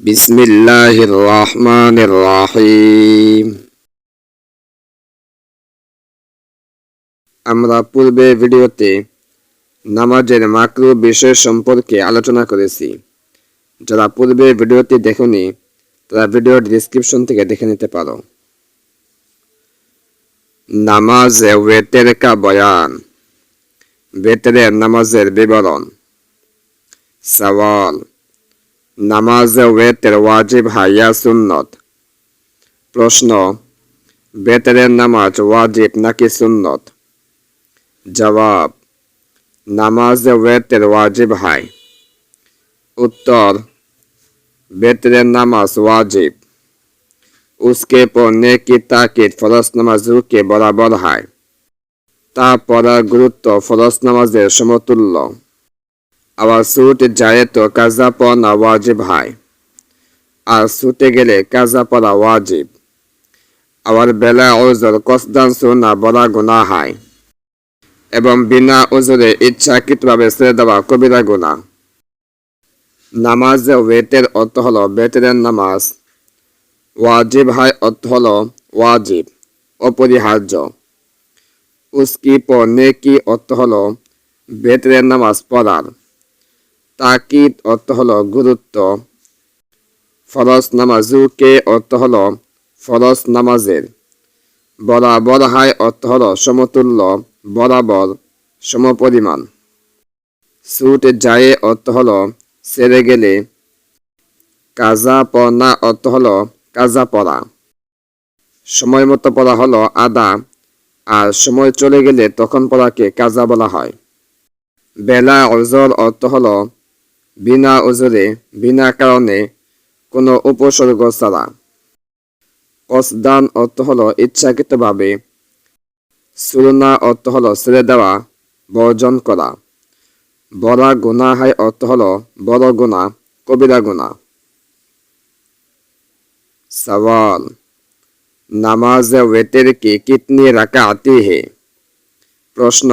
بسم الله الرحمن الرحيم আমরা পূর্বে ভিডিওতে নামাজের মাকরু বিষয় সম্পর্কে আলোচনা করেছি যারা পূর্বে ভিডিওটি দেখনি তারা ভিডিওর ডিসক্রিপশন থেকে দেখে নিতে পারো নামাজ ওয়েতের কা বয়ান বেতরের নামাজের বিবরণ সওয়াল নামাজ ওয়েতের ওয়াজিব হাইয়া সুন্নত প্রশ্ন বেতরের নামাজ ওয়াজিব নাকি সুন্নত জবাব নামাজ ওয়েতের ওয়াজিব হাই उत्तर बेहतरीन नमाज वाजिब उसके पढ़ने की ताकीद फरज নামাজু কে বরাবর হয় তা পড়ার গুরুত্ব ফরজ নামাজের সমতুল্য আবার সুট যায় তো কাজা পড়া ওয়াজিব হয়। আর সুতে গেলে কাজা পড়া ওয়াজিব। আবার বেলা ওজর কসদান সুনা বড়া গুণা হয়। এবং বিনা ওজরে ইচ্ছাকৃতভাবে ছেড়ে দেওয়া কবিরা গুণা নামাজ ওয়েটের অর্থ হলো বেতেরের নামাজ। ওয়াজিব হাই অর্থ হলো ওয়াজিব, অপরিহার্য। উস্কি পড়নে কি অর্থ হলো বেতেরের নামাজ পড়ার। তাকিদ অর্থ হলো গুরুত্ব। ফরস ফরজ নামাজুকে অর্থ হলো ফরজ নামাজের। বরাবর হাই অর্থ হলো সমতুল্য, বরাবর, সমপরিমাণ। সুট যায় অর্থ হলো সেরে গেলে। কাজা পড়া অর্থ হলো কাজা পড়া। সময় মতো পড়া হলো আদা, আর সময় চলে গেলে তখন পড়াকে কাজা বলা হয়। বেলা, অজর অর্থ হলো বিনা ওজরে, বিনা কারণে কোনো উপসর্গ ছাড়া কসদান অর্থ হলো ইচ্ছাকৃতভাবে। সুরনা অর্থ হলো ছেড়ে দেওয়া, বর্জন করা। বড়া গুণা হয় অর্থ হলো বড় গুণা, কবিরা গুণা। সওয়াল, নামাজ ওয়েতের কি কিতনি রাখা আতি হে? প্রশ্ন,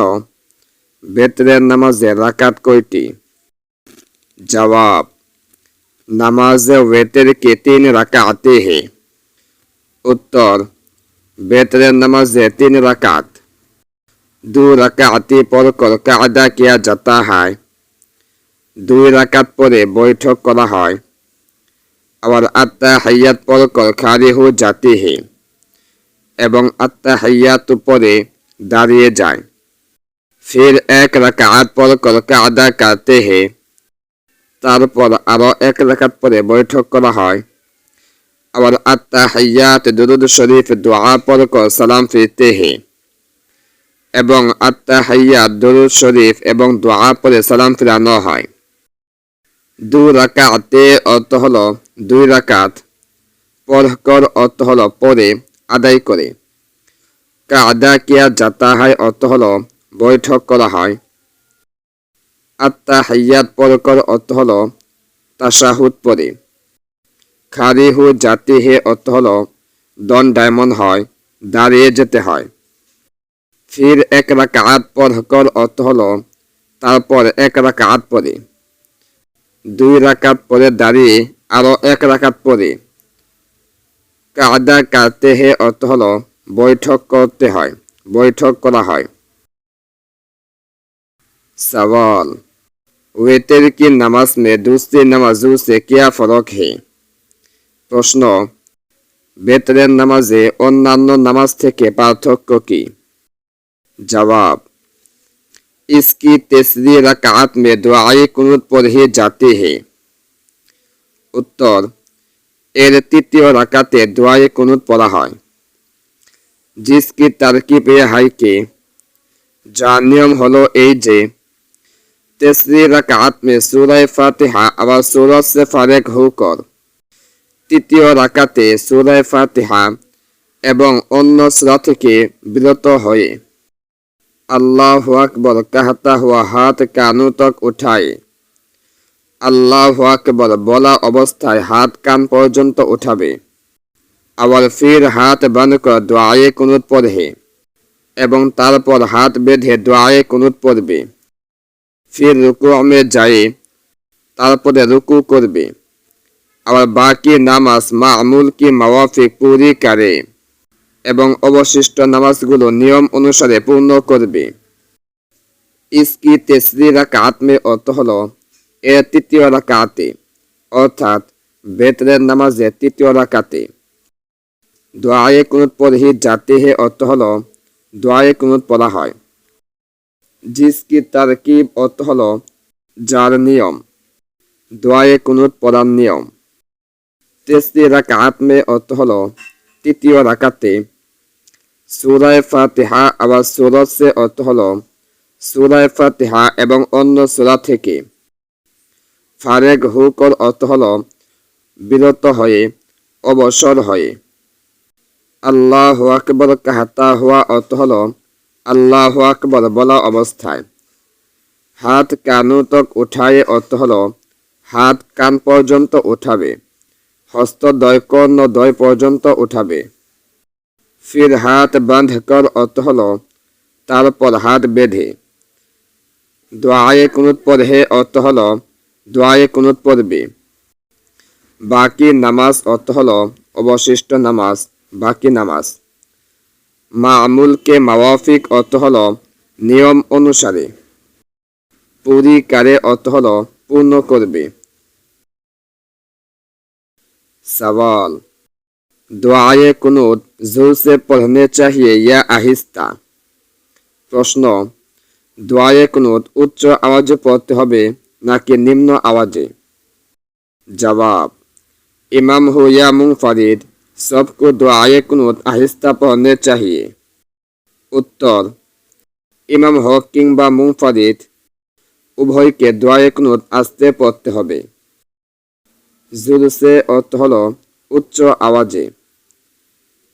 বেতরের নামাজে রাকাত কয়টি? জবাব নামাজ वेतर के तीन रकाते हैं उत्तर बेतरेर नमाजे तीन रकात दो रकाती পরকর কাদা কিয়া যাতা হয় দুই রাকাত পরে বৈঠক করা হয় আবার আত্মা হাইয়াত পরকর খারি হো যাতে হে এবং আত্মা হাইয়াত পরে দাঁড়িয়ে যায় ফির এক রাকাত পরকর কাদা কাতে হে তারপর আরও এক রাকাত পরে বৈঠক করা হয়। আবার আত্মা হাইয়াত দুরুদ শরীফ দোয়া পরকর সালাম ফিরতে হে এবং আত্মা হাইয়াত দুরুদ শরীফ এবং দোয়া পরে সালাম ফিরানো হয়। দু রাকাতে অর্থ হল দুই রাকাত। পরকর অর্থ হল পরে আদায় করে। কাদা কিয়া যাতা হয় অর্থ হল বৈঠক করা হয়। আত্মা হাইয়াত পরকর অর্থ হল তাসাহুদ পরে। খারিহু জাতি হে অর্থ হল দন ডায়মন্ড হয় দাঁড়িয়ে যেতে হয়। ফির এক রাকাত পর কর অর্থ হল তারপর এক রাকাত পরে। দুই রাকাত পরে দাঁড়িয়ে, আরও এক রাখাত পরে। কাদা কাতে হে অর্থ হল বৈঠক করতে হয়, বৈঠক করা হয়। সওয়াল वेतर की नमाज में दूसरी नमाजों से क्या फर्क है প্রশ্ন বেতরের নামাজে অন্যান্য নামাজ থেকে পার্থক্য কি जवाब इसकी तीसरी रकात में दुआई कुनूत पढ़ी जाती है উত্তর এর তৃতীয় রাকাতে দোয়ায়ে কুনুত পড়া হয় জিসকি তারকিব এ হাইকে যার নিয়ম হলো এই যে তেসরি রাকাত মে সুরায় ফাতিহা আবার সে ফারেক হোকর তৃতীয় রাকাতে সুরায় ফাতিহা এবং অন্য সুরা থেকে বিরত হয়ে। আল্লাহ আকবর কাহতা হুয়া হাত কানু তক উঠায়। আল্লাহ আকবর বলা অবস্থায় হাত কান পর্যন্ত উঠাবে। আবার ফির হাত বান কর দোয়ায়ে কুনুত পড়ে। এবং তারপর হাত বেঁধে দোয়ায়ে কুনুত পড়বে। ফির রুকু মে যায় তারপরে রুকু করবে। আবার বাকি নামাজ মামুল কি মাওয়াফিক পুরি করে এবং অবশিষ্ট নামাজগুলো নিয়ম অনুসারে পূর্ণ করবে। ইসকি তেসরি রাকাত মে অর্থ হলো এর তৃতীয় রাকাতে, অর্থাৎ বেতরের নামাজে তৃতীয় রাকাতে। দোয়ায়ে কুনুত পড়হি যাতে হে অর্থ হলো, দোয়ায়ে কুনুত পড়া হয়। জিসকি তারকিব অর্থ হলো যার নিয়ম। দোয়ায়ে কুনুত পড়ার নিয়ম। তেসরি রাকাত মে অর্থ হলো তৃতীয় রাকাতে। সুরায় ফাতিহা আবার সুরত সে অর্থ হলো সুরায় ফাতিহা এবং অন্য সুরা থেকে। ফারেক হুকর অর্থ হলো বিরত হয়ে, অবসর হয়ে। আল্লাহ আকবর কাহাতা হওয়া অর্থ হলো আল্লাহ আকবর বলা অবস্থায়। হাত কানুতক উঠায়ে অর্থ হল, হাত কান পর্যন্ত উঠাবে, হস্ত দয় কর্ণ দয় পর্যন্ত উঠাবে। ফির হাত বাঁধ কর অর্থ হলো, তারপর হাত বেঁধে। দোয়ায়ে কুনুত পড়ে অর্থ হল, দোয়ায়ে কুনুত পড়বে। বাকি নামাজ অর্থ হল, অবশিষ্ট নামাজ, বাকি নামাজ। মামুলকে মাওয়াফিক অর্থ হলো নিয়ম অনুসারে পুরি কারে অর্থ হলো পূর্ণ করবে सवाल दुआए कुनूत जोर से पढ़ने चाहिए या आहिस्ता প্রশ্ন দোয়ায়ে কুনুত উচ্চ আওয়াজে পড়তে হবে নাকি নিম্ন আওয়াজে जवाब इमाम हो या मुंफरिद सबको दुआए कुनुत आहिस्ता पढ़ने चाहिए উত্তর ইমাম হক কিংবা মুংফারিদ উভয়কে দোয়ায়ে কুনুত আস্তে পড়তে হবে জুলসে অর্থ হলো উচ্চ আওয়াজে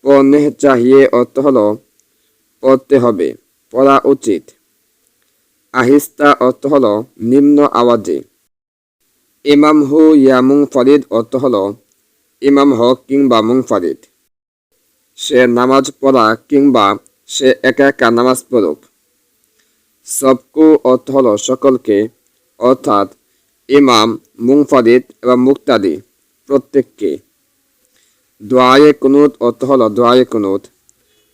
পড়নে চাহিয়ে অর্থ হলো পড়তে হবে পড়া উচিত আহিস্তা অর্থ হলো নিম্ন আওয়াজে ইমাম হু ইয়া মুংফারিদ অর্থ হলো ইমাম হক কিংবা মুংফারিদ সে নামাজ পড়া কিংবা সে একা একা নামাজ পড়ুক। সবকু অর্থ হলো সকলকে, অর্থাৎ ইমাম মুংফারিদ এবং মুক্তাদি, প্রত্যেককে। দোয়ায়ে কুনুত অর্থ হলো দোয়ায়ে কুনুত।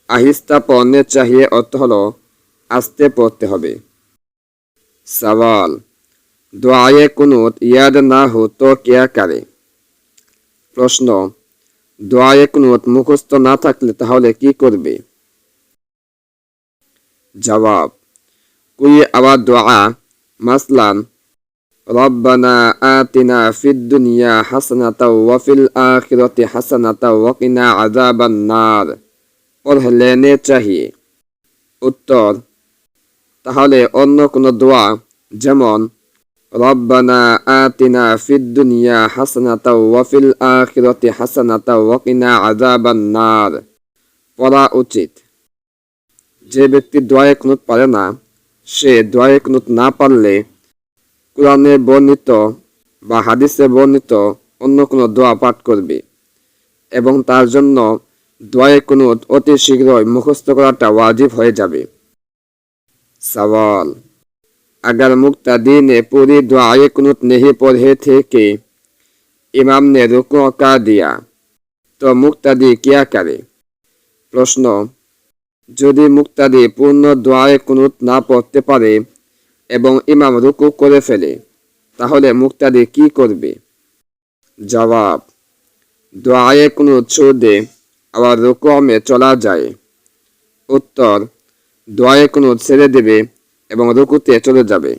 আহিস্তা পড়নে চাহিয়ে অর্থ হল আস্তে পড়তে হবে। সওয়াল, দোয়ায়ে কুনুত ইয়াদ না হো তো কেয়া করে প্রশ্ন, দোয়ায় কুনুত মুখস্থ না থাকলে তাহলে কি করবে? জবাব কুই আবার দোয়া, মাসলান লেনে চাহিয়ে উত্তর, তাহলে অন্য কোনো দোয়া, যেমন ربنا آتنا في الدنيا حسنة وفي الآخرة حسنة وقنا عذاب النار পড়া উচিত। যে ব্যক্তি দোয়ায় কুনুত পারে না, সে দোয়ায় কুনুত না পারলে কোরআনে বর্ণিত বা হাদিসে বর্ণিত অন্য কোনো দোয়া পাঠ করবে এবং তার জন্য দোয়ায় কুনুত অতি শীঘ্রই মুখস্থ করাটা ওয়াজিব হয়ে যাবে। সওয়াল। अगर मुक्तदी ने पूरी दुआए कुनुत नहीं पढ़े थे कि इमाम ने रुको का दिया तो मुक्तदी क्या करे প্রশ্ন যদি মুক্তাদি পূর্ণ দোয়ায়ে কুনুত না পড়তে পারে এবং ইমাম রুকু করে ফেলে তাহলে মুক্তাদি কি করবে জবাব দোয়ায়ে কুনুত ছোড়ে আবার রুকুমে চলা যায় উত্তর দোয়ায়ে কুনুত ছেড়ে দেবে এবং রুকুতে চলে যাবে।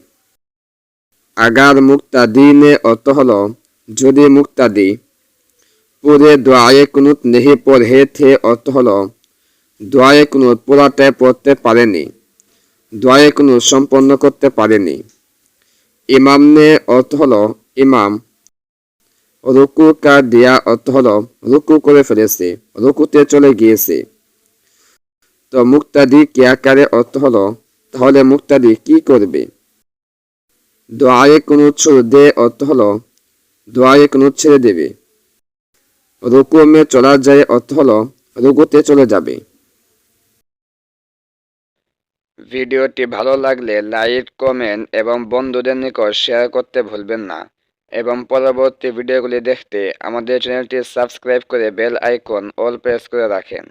আগার মুক্তাদি নে অর্থ হলো, যদি মুক্তাদি পুরে দোয়ায়ে কুনুত নেহি পড়ে থে অর্থ হলো, দোয়ায়ে কুনুত পুরাটায় পড়তে পারেনি। দোয়ায়ে কুনুত সম্পন্ন করতে পারেনি। ইমাম নে অর্থ হল, ইমাম, রুকু কা দিয়া অর্থ হল, রুকু করে ফেলেছে, রুকুতে চলে গিয়েছে। তো মুক্তাদি আকারে অর্থ হলো তাহলে মুক্তাদি কি করবে? দোয়ায়ে কোনো দে অর্থ হলো, দোয়ায়ে কোনো ছেড়ে দেবে। রুকুমে চলা যায় অর্থ হলো, রুকুতে চলে যাবে। ভিডিওটি ভালো লাগলে লাইক, কমেন্ট এবং বন্ধুদের নিকট শেয়ার করতে ভুলবেন না। এবং পরবর্তী ভিডিওগুলি দেখতে আমাদের চ্যানেলটি সাবস্ক্রাইব করে বেল আইকন অল প্রেস করে রাখেন।